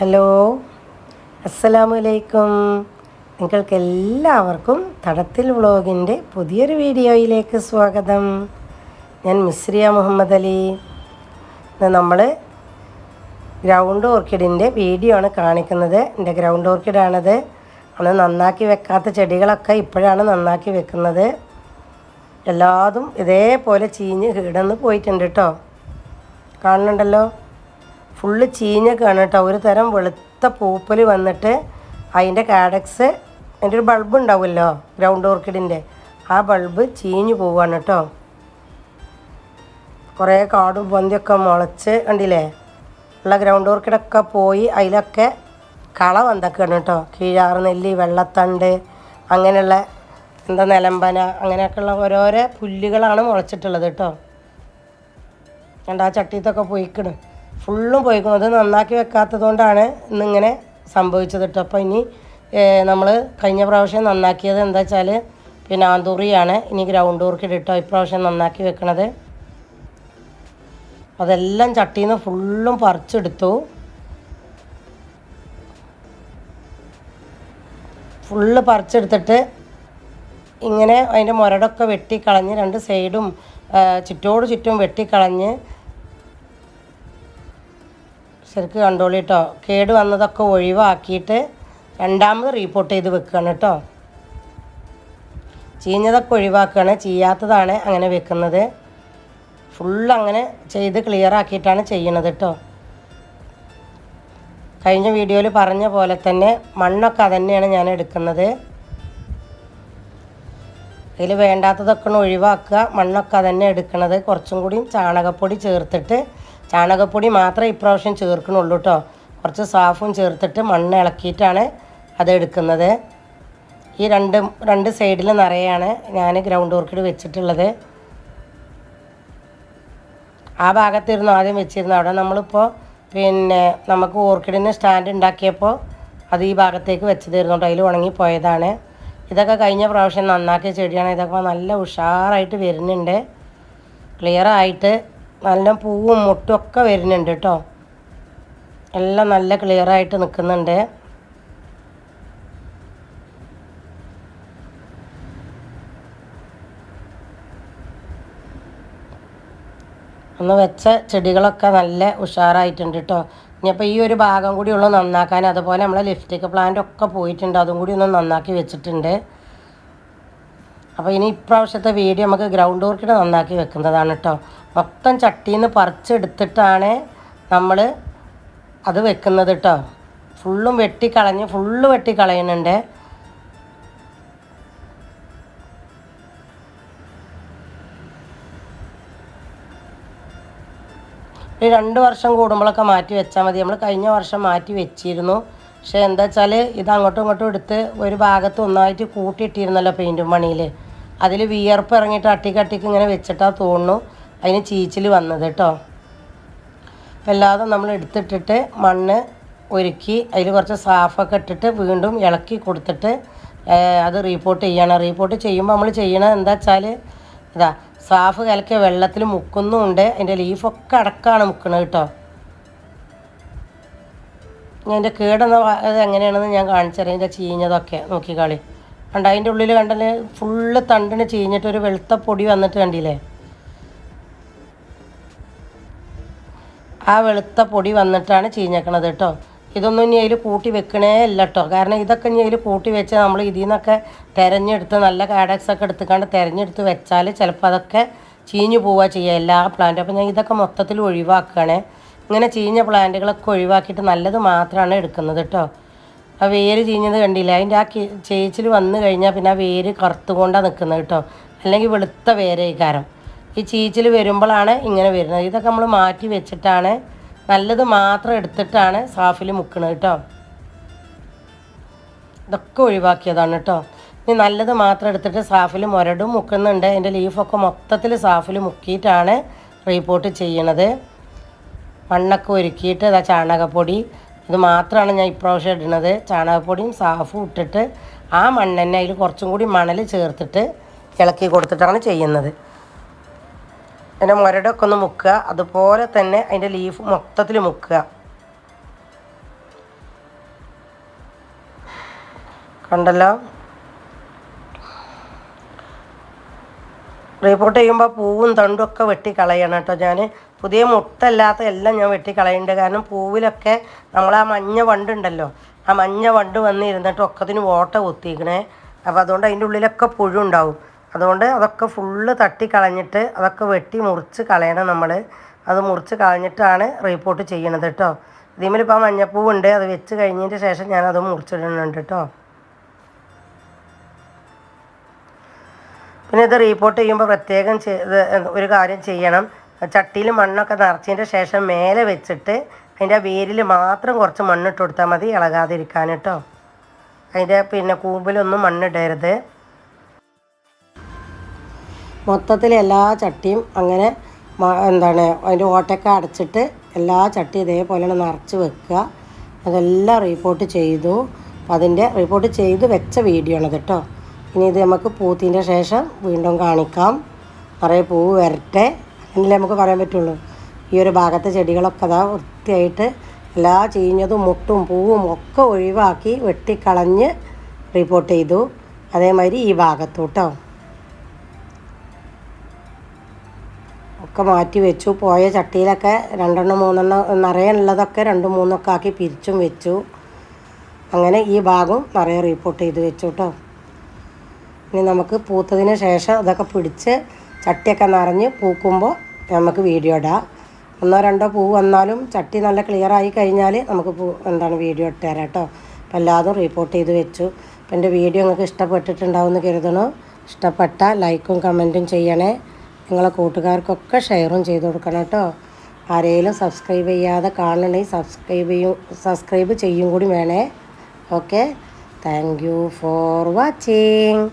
Hello. അസ്സലാമു അലൈക്കും നിങ്ങൾക്ക് എല്ലാവർക്കും തടത്തിൽ വ്ളോഗിന്റെ പുതിയൊരു വീഡിയോയിലേക്ക് സ്വാഗതം. ഞാൻ മിസ്രിയ മുഹമ്മദ് അലി. നമ്മൾ ഗ്രൗണ്ട് ഓർക്കിഡിന്റെ വീഡിയോ ആണ് കാണിക്കുന്നത്. എന്റെ ഗ്രൗണ്ട് ഓർക്കിഡാണത്. അന്ന് നന്നാക്കി വെക്കാത്ത ചെടികളൊക്കെ ഇപ്പോഴാണ് നന്നാക്കി വെക്കുന്നത്. എല്ലാതും ഇതേപോലെ ചീഞ്ഞ് കിടന്ന് പോയിട്ടുണ്ട് കേട്ടോ കാണുന്നുണ്ടല്ലോ? ഫുള്ള് ചീഞ്ഞൊക്കെയാണ് കേട്ടോ. ഒരു തരം വെളുത്ത പൂപ്പൽ വന്നിട്ട് അതിന്റെ കാഡക്സ് അതിന്റെ ഒരു ബൾബ് ഉണ്ടാവുമല്ലോ ഗ്രൗണ്ട് ഓർക്കിഡിന്റെ. ആ ബൾബ് ചീഞ്ഞു പോവുകയാണ് കേട്ടോ. കുറേ കാടും പൊന്തിയൊക്കെ മുളച്ച് കണ്ടില്ലേ? ഉള്ള ഗ്രൗണ്ട് ഓർക്കിഡൊക്കെ പോയി അതിലൊക്കെ കള വന്നൊക്കെയാണ് കേട്ടോ. കീഴാറ് നെല്ലി വെള്ളത്തണ്ട് അങ്ങനെയുള്ള എന്താ നിലമ്പന അങ്ങനെയൊക്കെയുള്ള ഓരോരോ പുല്ലുകളാണ് മുളച്ചിട്ടുള്ളത് കേട്ടോ. കണ്ട ആ ചട്ടിത്തൊക്കെ പോയിക്കണ്. ഫുള്ളും പോയിക്കുന്നത് നന്നാക്കി വെക്കാത്തത് കൊണ്ടാണ് ഇന്നിങ്ങനെ സംഭവിച്ചത് കേട്ടോ. അപ്പോൾ ഇനി നമ്മൾ കഴിഞ്ഞ പ്രാവശ്യം നന്നാക്കിയത് എന്താ വെച്ചാൽ പിന്നെ ആന്തൂറിയാണ്. ഇനി ഗ്രൗണ്ട് ഓർക്കിഡ് ഇട്ടോ ഇപ്രാവശ്യം നന്നാക്കി വെക്കണത്. അതെല്ലാം ചട്ടിയിൽ നിന്ന് ഫുള്ളും പറിച്ചെടുത്തു. ഫുള്ള് പറിച്ചെടുത്തിട്ട് ഇങ്ങനെ അതിന്റെ മുരടൊക്കെ വെട്ടിക്കളഞ്ഞ് രണ്ട് സൈഡും ചുറ്റോട് ചുറ്റും വെട്ടിക്കളഞ്ഞ് ശരിക്ക് കണ്ടോളി കേട്ടോ കേട് വന്നതൊക്കെ ഒഴിവാക്കിയിട്ട് രണ്ടാമത് റീപ്പോർട്ട് ചെയ്ത് വെക്കുകയാണ് കേട്ടോ ചീഞ്ഞതൊക്കെ ഒഴിവാക്കുകയാണ് ചെയ്യാത്തതാണ് അങ്ങനെ വെക്കുന്നത്. ഫുൾ അങ്ങനെ ചെയ്ത് ക്ലിയർ ആക്കിയിട്ടാണ് ചെയ്യണത് കേട്ടോ കഴിഞ്ഞ വീഡിയോയിൽ പറഞ്ഞ പോലെ തന്നെ മണ്ണൊക്കെ അതന്നെയാണ് ഞാൻ എടുക്കുന്നത്. അതിൽ വേണ്ടാത്തതൊക്കെ ഒഴിവാക്കുക മണ്ണൊക്കെ അതന്നെ എടുക്കുന്നത് കുറച്ചും കൂടി ചാണകപ്പൊടി ചേർത്തിട്ട് ചാണകപ്പൊടി മാത്രമേ ഇപ്രാവശ്യം ചേർക്കണുള്ളൂ കേട്ടോ കുറച്ച് സാഫും ചേർത്തിട്ട് മണ്ണ് ഇളക്കിയിട്ടാണ് അത് എടുക്കുന്നത്. ഈ രണ്ട് രണ്ട് സൈഡിൽ നിറയാണ് ഞാൻ ഗ്രൗണ്ട് ഓർക്കിഡ് വെച്ചിട്ടുള്ളത്. ആ ഭാഗത്തിരുന്നു ആദ്യം വെച്ചിരുന്നത്. അവിടെ നമ്മളിപ്പോൾ പിന്നെ നമുക്ക് ഓർക്കിഡിന് സ്റ്റാൻഡ് ഉണ്ടാക്കിയപ്പോൾ അത് ഈ ഭാഗത്തേക്ക് വെച്ച് കേട്ടോ അതിൽ ഉണങ്ങിപ്പോയതാണ് ഇതൊക്കെ കഴിഞ്ഞ പ്രാവശ്യം നന്നാക്കിയ ചെടിയാണ്. ഇതൊക്കെ നല്ല ഉഷാറായിട്ട് വരുന്നുണ്ട്. ക്ലിയർ ആയിട്ട് നല്ല പൂവും മുട്ടും ഒക്കെ വരുന്നുണ്ട് കേട്ടോ എല്ലാം നല്ല ക്ലിയർ ആയിട്ട് നിൽക്കുന്നുണ്ട് ഒന്ന് വെച്ച ചെടികളൊക്കെ നല്ല ഉഷാറായിട്ടുണ്ട് കേട്ടോ ഇനിയിപ്പോൾ ഈ ഒരു ഭാഗം കൂടി ഉള്ളു നന്നാക്കാൻ. അതുപോലെ നമ്മളെ ലിഫ്റ്റിക് പ്ലാന്റ് ഒക്കെ പോയിട്ടുണ്ട്. അതും കൂടി ഒന്ന് നന്നാക്കി വെച്ചിട്ടുണ്ട്. അപ്പോൾ ഇനി ഇപ്രാവശ്യത്തെ വീഡിയോ നമുക്ക് ഗ്രൗണ്ട് ഓർക്കിഡ് നന്നാക്കി വെക്കുന്നതാണ് കേട്ടോ മൊത്തം ചട്ടിയിൽ നിന്ന് പറിച്ചെടുത്തിട്ടാണ് നമ്മൾ അത് വെക്കുന്നത് കേട്ടോ ഫുള്ളും വെട്ടിക്കളഞ്ഞ് ഫുള്ള് വെട്ടിക്കളയുന്നുണ്ട്. ഒരു രണ്ട് വർഷം കൂടുമ്പോഴൊക്കെ മാറ്റി വെച്ചാൽ മതി. നമ്മൾ കഴിഞ്ഞ വർഷം മാറ്റി വെച്ചിരുന്നു. പക്ഷേ എന്താ വെച്ചാൽ ഇത് അങ്ങോട്ടും ഇങ്ങോട്ടും എടുത്ത് ഒരു ഭാഗത്ത് ഒന്നായിട്ട് കൂട്ടിയിട്ടിരുന്നല്ലോ പെയിന്റും പണിയിൽ അതിൽ വിയർപ്പ് ഇറങ്ങിയിട്ട് അട്ടിക്കട്ടിക്ക് ഇങ്ങനെ വെച്ചിട്ടാ തോന്നുന്നു. അതിന് ചീച്ചിൽ വന്നത് കേട്ടോ അപ്പം അല്ലാതെ നമ്മൾ എടുത്തിട്ടിട്ട് മണ്ണ് ഒരുക്കി അതിൽ കുറച്ച് സാഫൊക്കെ ഇട്ടിട്ട് വീണ്ടും ഇളക്കി കൊടുത്തിട്ട് അത് റീപ്പോർട്ട് ചെയ്യണം. റീപ്പോർട്ട് ചെയ്യുമ്പോൾ നമ്മൾ ചെയ്യണത് എന്താ വെച്ചാൽ ഇതാ സാഫ് കലക്കിയ വെള്ളത്തിൽ മുക്കുന്നുമുണ്ട് അതിന്റെ ലീഫൊക്കെ അടക്കാണ് മുക്കണത് കേട്ടോ എന്റെ കേടെന്ന അത് എങ്ങനെയാണെന്ന് ഞാൻ കാണിച്ചു തരാം ഇതിന്റെ ചീഞ്ഞതൊക്കെ നോക്കിക്കാളി. കണ്ട അതിന്റെ ഉള്ളിൽ കണ്ടല്ലേ ഫുള്ള് തണ്ടിന് ചീഞ്ഞിട്ട് ഒരു വെളുത്ത പൊടി വന്നിട്ട് കണ്ടില്ലേ? ആ വെളുത്ത പൊടി വന്നിട്ടാണ് ചീഞ്ഞേക്കണത് കേട്ടോ. ഇതൊന്നും ഇനി അതിൽ കൂട്ടി വെക്കണേ ഇല്ല കേട്ടോ. കാരണം ഇതൊക്കെ ഇനി അതിൽ കൂട്ടി വെച്ചാൽ നമ്മൾ ഇതിൽ നിന്നൊക്കെ തിരഞ്ഞെടുത്ത് നല്ല കാഡക്സ് ഒക്കെ എടുത്തുകൊണ്ട് തിരഞ്ഞെടുത്ത് വെച്ചാൽ ചിലപ്പോൾ അതൊക്കെ ചീഞ്ഞു പോവുക ചെയ്യുക എല്ലാ പ്ലാന്റും അപ്പോൾ ഞാൻ ഇതൊക്കെ മൊത്തത്തിൽ ഒഴിവാക്കുകയാണേ ഇങ്ങനെ ചീഞ്ഞ പ്ലാന്റുകളൊക്കെ ഒഴിവാക്കിയിട്ട് നല്ലത് മാത്രമാണ് എടുക്കുന്നത് കേട്ടോ. ആ വേര് ചീഞ്ഞത് കണ്ടില്ല? അതിന്റെ ആ ചേച്ചിൽ വന്നു കഴിഞ്ഞാൽ പിന്നെ ആ വേര് കറുത്തുകൊണ്ടാണ് നിൽക്കുന്നത് കേട്ടോ. അല്ലെങ്കിൽ വെളുത്ത വേരേക്കാരം. ഈ ചീച്ചിൽ വരുമ്പോഴാണ് ഇങ്ങനെ വരുന്നത്. ഇതൊക്കെ നമ്മൾ മാറ്റി വെച്ചിട്ടാണ് നല്ലത് മാത്രം എടുത്തിട്ടാണ് സാഫിൽ മുക്കണത് കേട്ടോ. ഇതൊക്കെ ഒഴിവാക്കിയതാണ് കേട്ടോ. ഇനി നല്ലത് മാത്രം എടുത്തിട്ട് സാഫിൽ മുരടും മുക്കുന്നുണ്ട്. അതിന്റെ ലീഫൊക്കെ മൊത്തത്തിൽ സാഫിൽ മുക്കിയിട്ടാണ് റീപ്പോർട്ട് ചെയ്യണത്. മണ്ണൊക്കെ ഒരുക്കിയിട്ട് അതാ ചാണകപ്പൊടി ഇത് മാത്രമാണ് ഞാൻ ഇപ്രാവശ്യം ഇടുന്നത്. ചാണകപ്പൊടിയും സാഫും ഇട്ടിട്ട് ആ മണ്ണെണ്ണ അതിൽ കുറച്ചും കൂടി മണൽ ചേർത്തിട്ട് ഇളക്കി കൊടുത്തിട്ടാണ് ചെയ്യുന്നത്. അതിന്റെ മുരടൊക്കെ ഒന്ന് മുക്കുക. അതുപോലെ തന്നെ അതിന്റെ ലീഫ് മൊത്തത്തിൽ മുക്കുക. കണ്ടല്ലോ? റിപ്പോർട്ട് ചെയ്യുമ്പോൾ പൂവും തണ്ടും ഒക്കെ വെട്ടി കളയണം കേട്ടോ ഞാൻ പുതിയ മുട്ടല്ലാത്ത എല്ലാം ഞാൻ വെട്ടി കളയുന്നുണ്ട് കാരണം പൂവിലൊക്കെ നമ്മൾ ആ മഞ്ഞ വണ്ടുണ്ടല്ലോ. ആ മഞ്ഞ വണ്ട് വന്നിരുന്നിട്ട് ഒക്കത്തിന് ഓട്ട കുത്തിക്കണേ അപ്പോൾ അതുകൊണ്ട് അതിന്റെ ഉള്ളിലൊക്കെ പുഴു ഉണ്ടാവും അതുകൊണ്ട് അതൊക്കെ ഫുള്ള് തട്ടി കളഞ്ഞിട്ട് അതൊക്കെ വെട്ടി മുറിച്ച് കളയണം നമ്മൾ അത് മുറിച്ച് കളഞ്ഞിട്ടാണ് റിപ്പോർട്ട് ചെയ്യണത് കേട്ടോ. ഇതിമിലിപ്പോൾ മഞ്ഞപ്പൂവുണ്ട്. അത് വെച്ച് കഴിഞ്ഞതിന്റെ ശേഷം ഞാനത് മുറിച്ചിടുന്നുണ്ട് കേട്ടോ. പിന്നെ ഇത് റീപ്പോർട്ട് ചെയ്യുമ്പോൾ പ്രത്യേകം ചെയ്ത് ഒരു കാര്യം ചെയ്യണം. ചട്ടിയിൽ മണ്ണൊക്കെ നിറച്ചതിന്റെ ശേഷം മേലെ വെച്ചിട്ട് അതിന്റെ വേരിൽ മാത്രം കുറച്ച് മണ്ണിട്ട് കൊടുത്താൽ മതി ഇളകാതിരിക്കാൻ കേട്ടോ അതിന്റെ പിന്നെ കൂമ്പിലൊന്നും മണ്ണിടരുത്. മൊത്തത്തിൽ എല്ലാ ചട്ടിയും അങ്ങനെ എന്താണ് അതിന്റെ ഓട്ടയൊക്കെ അടച്ചിട്ട് എല്ലാ ചട്ടിയും ഇതേപോലെ നിറച്ച് വെക്കുക. അതെല്ലാം റിപ്പോർട്ട് ചെയ്തു. അതിന്റെ റിപ്പോർട്ട് ചെയ്ത് വെച്ച വീഡിയോ ആണ് കേട്ടോ ഇനി ഇത് നമുക്ക് പൂത്തിന്റെ ശേഷം വീണ്ടും കാണിക്കാം. നിറയെ പൂവ് വരട്ടെ. അങ്ങനെയല്ലേ നമുക്ക് പറയാൻ പറ്റുള്ളൂ. ഈ ഒരു ഭാഗത്തെ ചെടികളൊക്കെ അതാ വൃത്തിയായിട്ട് എല്ലാ ചീഞ്ഞതും മുട്ടും പൂവും ഒക്കെ ഒഴിവാക്കി വെട്ടിക്കളഞ്ഞ് റിപ്പോർട്ട് ചെയ്തു. അതേമാതിരി ഈ ഭാഗത്തോട്ടോ. ഒക്കെ മാറ്റി വെച്ചു. പോയ ചട്ടിയിലൊക്കെ രണ്ടെണ്ണം മൂന്നെണ്ണം നിറയുള്ളതൊക്കെ രണ്ടും മൂന്നൊക്കെ ആക്കി പിരിച്ചും വെച്ചു. അങ്ങനെ ഈ ഭാഗം നിറയെ റിപ്പോർട്ട് ചെയ്ത് വെച്ചു കേട്ടോ. ഇനി നമുക്ക് പൂത്തതിന് ശേഷം അതൊക്കെ പിടിച്ച് ചട്ടിയൊക്കെ നിറഞ്ഞ് പൂക്കുമ്പോൾ നമുക്ക് വീഡിയോ ഇടാം. ഒന്നോ രണ്ടോ പൂ വന്നാലും ചട്ടി നല്ല ക്ലിയർ ആയി കഴിഞ്ഞാൽ നമുക്ക് പൂ എന്താണ് വീഡിയോ ഇട്ട് തരാം കേട്ടോ. അപ്പോൾ എല്ലാതും റിപ്പോർട്ട് ചെയ്ത് വെച്ചു. അപ്പോൾ എന്റെ വീഡിയോ നിങ്ങൾക്ക് ഇഷ്ടപ്പെട്ടിട്ടുണ്ടാവും എന്ന് കരുതണു ഇഷ്ടപ്പെട്ട ലൈക്കും കമന്റും ചെയ്യണേ. നിങ്ങളെ കൂട്ടുകാർക്കൊക്കെ ഷെയറും ചെയ്ത് കൊടുക്കണം കേട്ടോ. ആരെങ്കിലും സബ്സ്ക്രൈബ് ചെയ്യാതെ കാണണേ സബ്സ്ക്രൈബ് ചെയ്യും സബ്സ്ക്രൈബ് ചെയ്യും കൂടി വേണേ. Okay thank you for watching